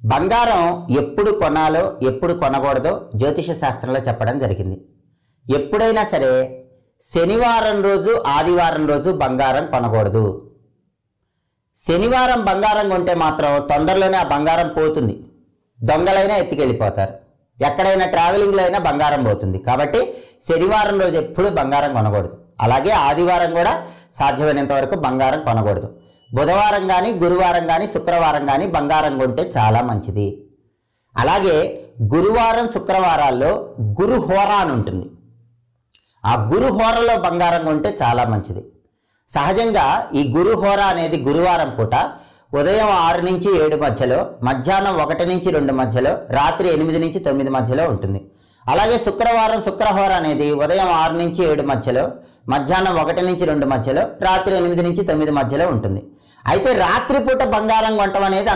బంగారం ఎప్పుడు కొనాలో ఎప్పుడు కొనకూడదో జ్యోతిష శాస్త్రంలో చెప్పడం జరిగింది. ఎప్పుడైనా సరే శనివారం రోజు ఆదివారం రోజు బంగారం కొనకూడదు. శనివారం బంగారం కొంటే మాత్రం తొందరలోనే ఆ బంగారం పోతుంది. దొంగలైనా ఎత్తుకెళ్ళిపోతారు. ఎక్కడైనా ట్రావెలింగ్లో అయినా బంగారం పోతుంది. కాబట్టి శనివారం రోజు ఎప్పుడు బంగారం కొనకూడదు. అలాగే ఆదివారం కూడా సాధ్యమైనంత వరకు బంగారం కొనకూడదు. బుధవారం కానీ గురువారం కానీ శుక్రవారం కానీ బంగారం కొంటే చాలా మంచిది. అలాగే గురువారం శుక్రవారాల్లో గురు హోరా అని ఉంటుంది. ఆ గురు హోరలో బంగారం కొంటే చాలా మంచిది. సహజంగా ఈ గురు హోర అనేది గురువారం పూట ఉదయం ఆరు నుంచి ఏడు మధ్యలో మధ్యాహ్నం ఒకటి నుంచి రెండు మధ్యలో రాత్రి ఎనిమిది నుంచి తొమ్మిది మధ్యలో ఉంటుంది. అలాగే శుక్రవారం శుక్రహోర అనేది ఉదయం ఆరు నుంచి ఏడు మధ్యలో మధ్యాహ్నం ఒకటి నుంచి రెండు మధ్యలో రాత్రి ఎనిమిది నుంచి తొమ్మిది మధ్యలో ఉంటుంది. అయితే రాత్రిపూట బంగారం కొనటం అనేది